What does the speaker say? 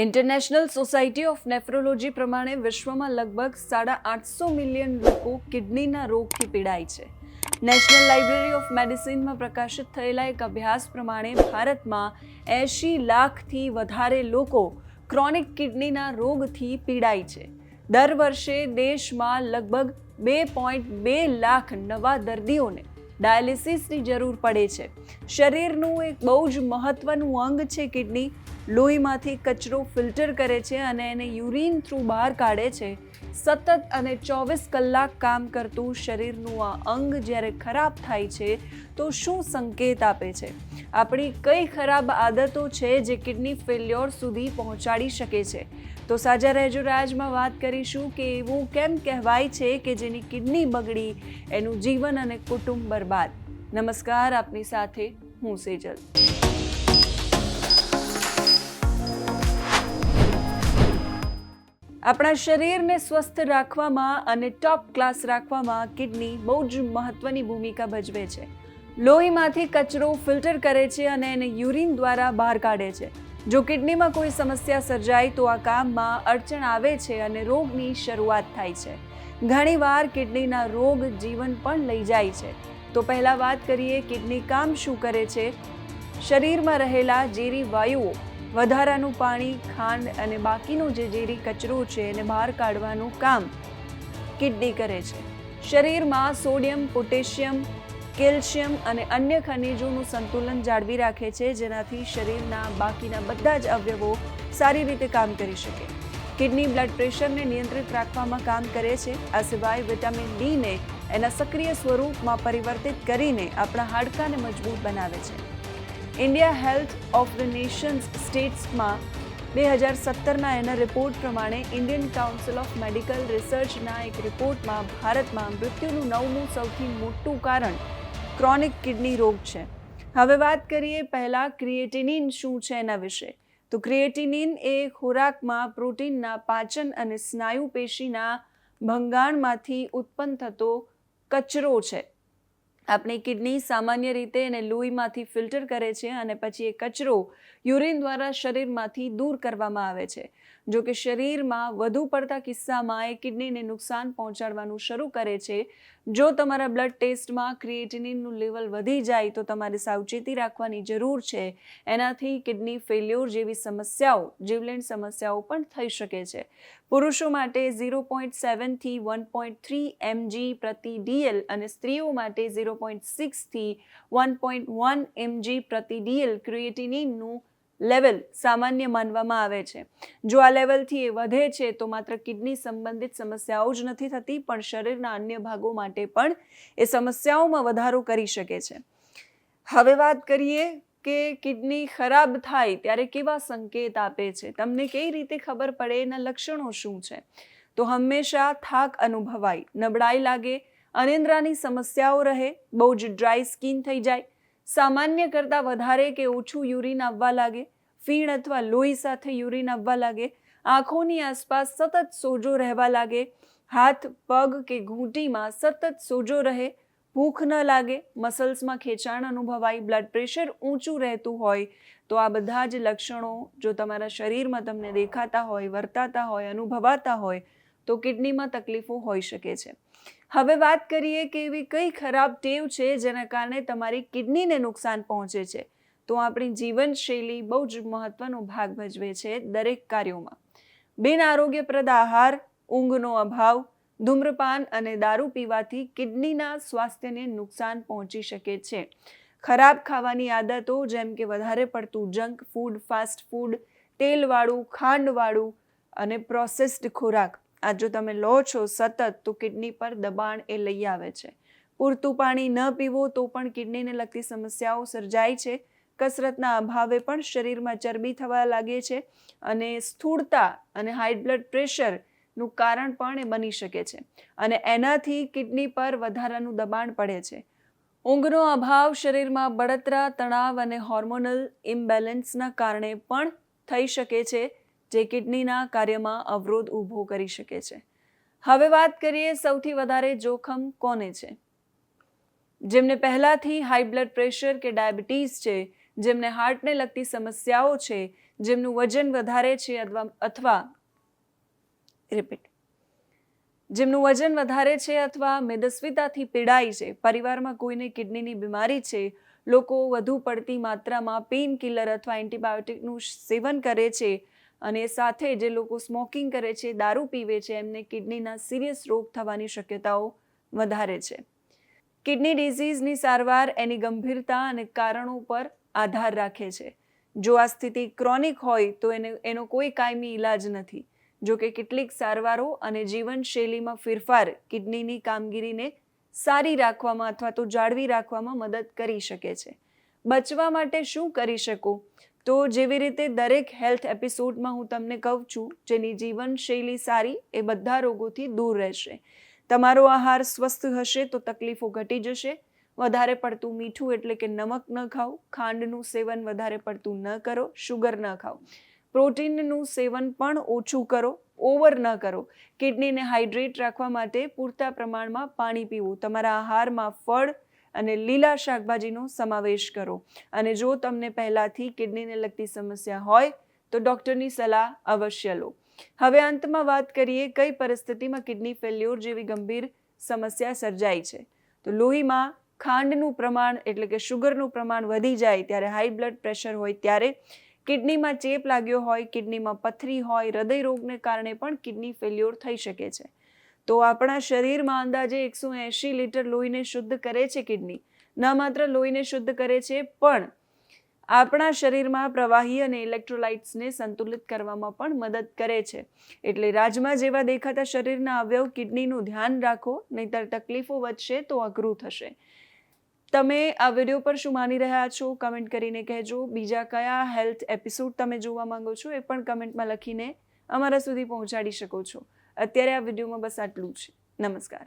International society of nephrology પ્રમાણે વિશ્વમાં લગભગ સાડા આઠસો મિલિયન લોકો કિડનીના રોગથી પીડાય છે. નેશનલ લાઇબ્રેરી ઓફ મેડિસિનમાં પ્રકાશિત થયેલા એક અભ્યાસ પ્રમાણે ભારતમાં એંશી લાખથી વધારે લોકો ક્રોનિક કિડનીના રોગથી પીડાય છે. દર વર્ષે દેશમાં લગભગ બે પોઈન્ટ બે લાખ નવા દર્દીઓને ડાયાલિસિસની જરૂર પડે છે. શરીરનું એક બહુ જ મહત્વનું અંગ છે કિડની. લોહીમાંથી કચરો ફિલ્ટર કરે છે અને એને યુરિન થ્રુ બહાર કાઢે છે. સતત અને ચોવીસ કલાક કામ કરતું શરીરનું આ અંગ જ્યારે ખરાબ થાય છે, તો શું સંકેત આપે છે? આપણી કઈ ખરાબ આદતો છે જે કિડની ફેલ્યોર સુધી પહોંચાડી શકે છે? તો સાજા રહેજો રાજમાં વાત કરીશું કે એવું કેમ કહેવાય છે કે જેની કિડની બગડી, એનું જીવન અને કુટુંબ બરબાદ? નમસ્કાર, આપની સાથે હું સેજલ. આપણા શરીરને સ્વસ્થ રાખવામાં અને ટોપ ક્લાસ રાખવામાં કિડની બહુ જ મહત્વની ભૂમિકા ભજવે છે. લોહીમાંથી કચરો ફિલ્ટર કરે છે અને એને યુરિન દ્વારા બહાર કાઢે છે. જો કિડનીમાં કોઈ સમસ્યા સર્જાય તો આ કામમાં અડચણ આવે છે અને રોગની શરૂઆત થાય છે. ઘણીવાર કિડનીના રોગ જીવન પણ લઈ જાય છે. તો પહેલાં વાત કરીએ કિડની કામ શું કરે છે. શરીરમાં રહેલા ઝેરી વાયુઓ, વધારાનું પાણી, ખાંડ અને બાકીનું જે ઝેરી કચરો છે એને બહાર કાઢવાનું કામ કિડની કરે છે. શરીરમાં સોડિયમ, પોટેશિયમ કેલ્શિયમ અને અન્ય ખનિજોનું સંતુલન જાળવી રાખે છે, જેનાથી શરીરના બાકીના બધા જ અવયવો સારી રીતે કામ કરી શકે. કિડની બ્લડ પ્રેશરને નિયંત્રિત રાખવામાં કામ કરે છે. આ સિવાય વિટામિન ડીને એના સક્રિય સ્વરૂપમાં પરિવર્તિત કરીને આપણા હાડકાને મજબૂત બનાવે છે. India health of the nations સ્ટેટ્સમાં બે હજાર સત્તરના એના રિપોર્ટ પ્રમાણે ઇન્ડિયન કાઉન્સિલ ઓફ મેડિકલ રિસર્ચના એક રિપોર્ટમાં ભારતમાં મૃત્યુનું નવમું સૌથી મોટું કારણ ક્રોનિક કિડની રોગ છે. હવે વાત કરીએ પહેલાં ક્રિએટિનિન શું છે એના વિશે. તો ક્રિએટિનિન એ ખોરાકમાં પ્રોટીનના પાચન અને સ્નાયુ પેશીના ભંગાણમાંથી ઉત્પન્ન થતો કચરો છે. આપણી કિડની સામાન્ય રીતે એને લોહીમાંથી ફિલ્ટર કરે છે અને પછી એ કચરો યુરિન દ્વારા શરીરમાંથી દૂર કરવામાં આવે છે. જો કે શરીરમાં વધુ પડતા કિસ્સામાં એ કિડનીને નુકસાન પહોંચાડવાનું શરૂ કરે છે. જો તમારા બ્લડ ટેસ્ટમાં ક્રિએટિનિનનું લેવલ વધી જાય તો તમારે સાવચેતી રાખવાની જરૂર છે. એનાથી કિડની ફેલ્યોર જેવી સમસ્યાઓ, જીવલેણ સમસ્યાઓ પણ થઈ શકે છે. પુરુષો માટે ઝીરો પોઈન્ટ સેવનથી વન પોઈન્ટ થ્રી એમજી પ્રતિ ડીએલ અને સ્ત્રીઓ માટે ઝીરો પોઈન્ટ સિક્સથી વન પોઈન્ટ વન એમજી પ્રતિ ડીએલ ક્રિએટિનિનનું લેવલ સામાન્ય માનવામાં આવે છે. જો આ લેવલથી એ વધે છે, તો માત્ર કિડની સંબંધિત સમસ્યાઓ જ નથી થતી, પણ શરીરના અન્ય ભાગો માટે પણ એ સમસ્યાઓમાં વધારો કરી શકે છે. હવે વાત કરીએ કે કિડની ખરાબ થાય ત્યારે કેવા સંકેત આપે છે? તમને કઈ રીતે ખબર પડે? એના લક્ષણો શું છે? તો હંમેશા થાક અનુભવાય, નબળાઈ લાગે, અનિંદ્રાની સમસ્યાઓ રહે, બહુ જ ડ્રાય સ્કિન થઈ જાય સામાન્ય કરતાં વધારે કે ઓછું યુરિન આવવા લાગે, ફીણ અથવા લોહી સાથે યુરિન આવવા લાગે, આંખોની આસપાસ સતત સોજો રહેવા લાગે, હાથ, પગ કે ઘૂંટીમાં સતત સોજો રહે, ભૂખ ન લાગે, મસલ્સમાં ખેંચાણ અનુભવાય, બ્લડ પ્રેશર ઊંચું રહેતું હોય, તો આ બધા જ લક્ષણો જો તમારા શરીરમાં તમને દેખાતા હોય, વર્તાતા હોય, અનુભવાતા હોય, તો કિડનીમાં તકલીફો હોઈ શકે છે. હવે વાત કરીએ કે એવી કઈ ખરાબ ટેવ છે જેના કારણે તમારી કિડનીને નુકસાન પહોંચે છે? તો આપણી જીવનશૈલી બહુ જ મહત્વનો ભાગ ભજવે છે દરેક કાર્યોમાં. બિન આરોગ્યપ્રદ આહાર, ઊંઘનો અભાવ, ધૂમ્રપાન અને દારૂ પીવાથી કિડનીના સ્વાસ્થ્યને નુકસાન પહોંચી શકે છે. ખરાબ ખાવાની આદતો જેમ કે વધારે પડતું જંક ફૂડ, ફાસ્ટ ફૂડ, તેલવાળું, ખાંડવાળું અને પ્રોસેસ્ડ ખોરાક આ જો તમે લો છો સતત, તો કિડની પર દબાણ એ લઈ આવે છે. પૂરતું પાણી ન પીવો તો પણ કિડનીને લગતી સમસ્યાઓ સર્જાય છે. કસરતના અભાવે પણ શરીરમાં ચરબી થવા લાગે છે અને સ્થૂળતા અને હાઈ બ્લડ પ્રેશરનું કારણ પણ એ બની શકે છે અને એનાથી કિડની પર વધારાનું દબાણ પડે છે. ઊંઘનો અભાવ શરીરમાં બળતરા, તણાવ અને હોર્મોનલ ઇમ્બેલેન્સના કારણે પણ થઈ શકે છે. જે કિડનીના કાર્યમાં અવરોધ ઊભો કરી શકે છે. હવે વાત કરીએ સૌથી વધારે જોખમ કોને છે? જેમને પહેલાંથી હાઈ બ્લડ પ્રેશર કે ડાયાબિટીસ છે, જેમને હાર્ટને લગતી સમસ્યાઓ છે, જેમનું વજન વધારે છે અથવા અથવા રિપીટ જેમનું વજન વધારે છે અથવા મેદસ્વીતાથી પીડાય છે, પરિવારમાં કોઈને કિડનીની બીમારી છે, લોકો વધુ પડતી માત્રામાં પેઇન કિલર અથવા એન્ટીબાયોટિકનું સેવન કરે છે અને સાથે જે લોકો સ્મોકિંગ કરે છે, દારૂ પીવે છે, એમને કિડનીના સિરિયસ રોગ થવાની શક્યતાઓ વધારે છે. કિડની ડિઝીઝની સારવાર એની ગંભીરતા અને કારણો પર આધાર રાખે છે. જો આ સ્થિતિ ક્રોનિક હોય, તો એને, એનો કોઈ કાયમી ઈલાજ નથી. જો કે કેટલીક સારવારો અને જીવનશૈલીમાં ફેરફાર કિડનીની કામગીરીને સારી રાખવામાં અથવા તો જાળવી રાખવામાં મદદ કરી શકે છે. બચવા માટે શું કરી શકું? તો જેવી રીતે દરેક હેલ્થ એપિસોડમાં હું તમને કહું છું, જેની જીવનશૈલી સારી, એ બધા રોગોથી દૂર રહેશે. તમારો આહાર સ્વસ્થ હશે તો તકલીફો ઘટી જશે. વધારે પડતું મીઠું એટલે કે નમક ન ખાઓ. ખાંડનું સેવન વધારે પડતું ન કરો. શુગર ન ખાઓ. પ્રોટીનનું સેવન પણ ઓછું કરો. ઓવર ન કરો. કિડનીને હાઇડ્રેટ રાખવા માટે પૂરતા પ્રમાણમાં પાણી પીવું. તમારા આહારમાં ફળ અને લીલા શાકભાજીનો સમાવેશ કરો. અને જો તમને પહેલાંથી કિડનીને લગતી સમસ્યા હોય, તો ડૉક્ટરની સલાહ અવશ્ય લો. હવે અંતમાં વાત કરીએ કઈ પરિસ્થિતિમાં કિડની ફેલ્યોર જેવી ગંભીર સમસ્યા સર્જાય છે. તો લોહીમાં ખાંડનું પ્રમાણ એટલે કે શુગરનું પ્રમાણ વધી જાય ત્યારે હાઈ બ્લડ પ્રેશર હોય ત્યારે કિડનીમાં ચેપ લાગ્યો હોય, કિડનીમાં પથરી હોય હૃદય રોગને કારણે પણ કિડની ફેલ્યોર થઈ શકે છે. તો આપણા શરીરમાં અંદાજે એકસો એંશી લીટર લોહીને શુદ્ધ કરે છે કિડની. ન માત્ર લોહીને શુદ્ધ કરે છે, પણ આપણા શરીરમાં પ્રવાહી અને ઇલેક્ટ્રોલાઇટ્સને સંતુલિત કરવામાં પણ મદદ કરે છે. એટલે રાજમા જેવા દેખાતા શરીરના અવયવ કિડનીનું ધ્યાન રાખો, નહીતર તકલીફો વધશે તો અઘરું થશે. તમે આ વીડિયો પર શું માની રહ્યા છો, કમેન્ટ કરીને કહેજો. બીજા કયા હેલ્થ એપિસોડ તમે જોવા માંગો છો એ પણ કમેન્ટમાં લખીને અમારા સુધી પહોંચાડી શકો છો. અત્યારે આ વિડીયોમાં બસ આટલું જ. નમસ્કાર.